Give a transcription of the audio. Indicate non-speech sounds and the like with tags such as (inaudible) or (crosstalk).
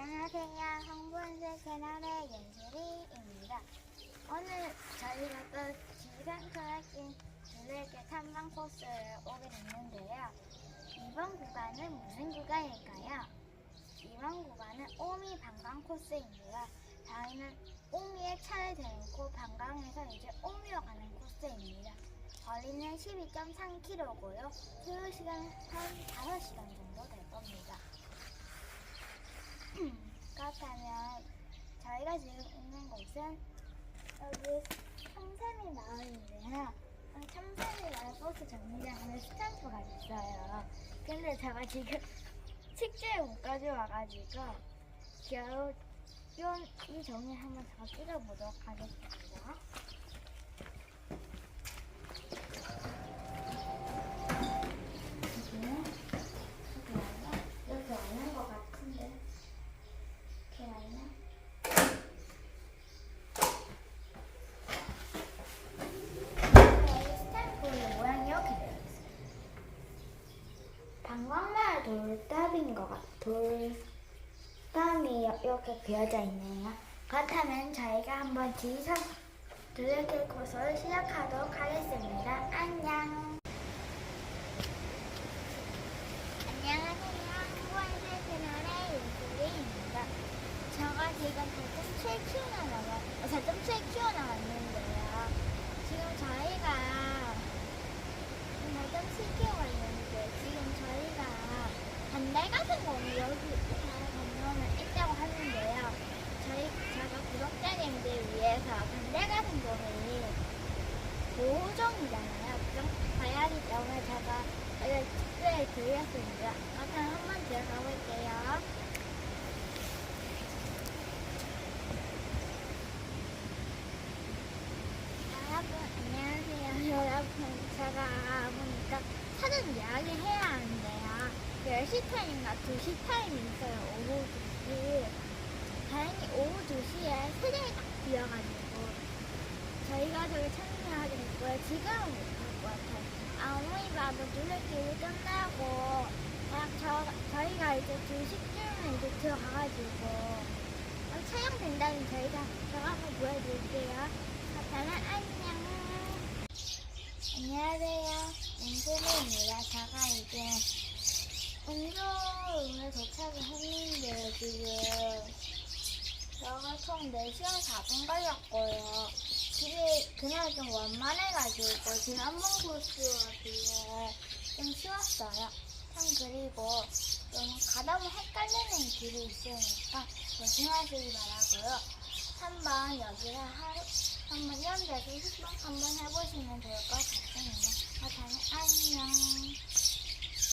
안녕하세요. 홍보연세 채널의 윤수리입니다. 오늘 저희가 또 지상철학인 둘레길 탐방 코스를 오게 됐는데요. 이번 구간은 무슨 구간일까요? 이번 구간은 오미 방광 코스입니다. 저희는 오미에 차를 대놓고 방광에서 이제 오미로 가는 코스입니다. 거리는 12.3km고요. 소요 시간은 한 5시간 정도 될 겁니다. 그렇다면 지금 있는 곳은 여기 참새미 마을인데요. 어, 참새미 마을 버스 정류장에 스탬프가 있어요. 근데 제가 지금 책자에 못 가져와가지고 겨우 요- 이 종이 한번 더 뜯어보도록 하겠습니다. 여기는 여기 아니야? 여기 아닌 것 같은데. 이렇게 아니야? 여기 스탬프의 모양이 이렇게 되어 있어요. 방광마을 돌담인 것 같아. 돌담이 이렇게 그려져 있네요. 그렇다면 저희가 한번 지선 둘레길 코스를 시작하도록 하겠습니다. 안녕. 안녕하세요. 후원세 채널의 윤수리입니다. 제가 지금 4.7km 남았, 4.7km 남았는데요. 지금 저희가 4.7km가 있는데 지금 저희가 반달 같은 거는 여기 건너면 있다고 하는데요. 저희 제가 구독자님들 위해서 반달 같은 거는 보호종이잖아요. 그럼 봐야 하기 때문에 제가 여기 특별히 드렸습니다. 그럼 한번 들어가 볼게요. 여러분 안녕하세요. (laughs) 여러분 제가 보니까 사전 이야기 해야. 10시 타임인가 2시 타임이 있어요. 오후 2시. 다행히 오후 2시에 세정이 딱 비어가지고 저희가 저기 참여하게 됐고요. 지금은 못할 것 같아요. 아무리 봐도 둘레길이 끝나고 딱 저, 저희가 이제 2시쯤에 이제 들어가가지고 어, 촬영된다면 저희가 제가 한번 보여드릴게요. 그러면 안녕. 안녕하세요. 윤수리입니다. 제가 이제 운동을 도착을 했는데 지금 저가 총 4시간 4분 걸렸고요. 집에 그날 좀 완만해가지고 지난번 코스와 비해 좀 쉬웠어요. 참 그리고 좀 가다 보면 헷갈리는 길이 있으니까 조심하시기 바라고요. 한번 여기를 하루 한번 데서 20분 한번 해보시면 좋을 것 같습니다.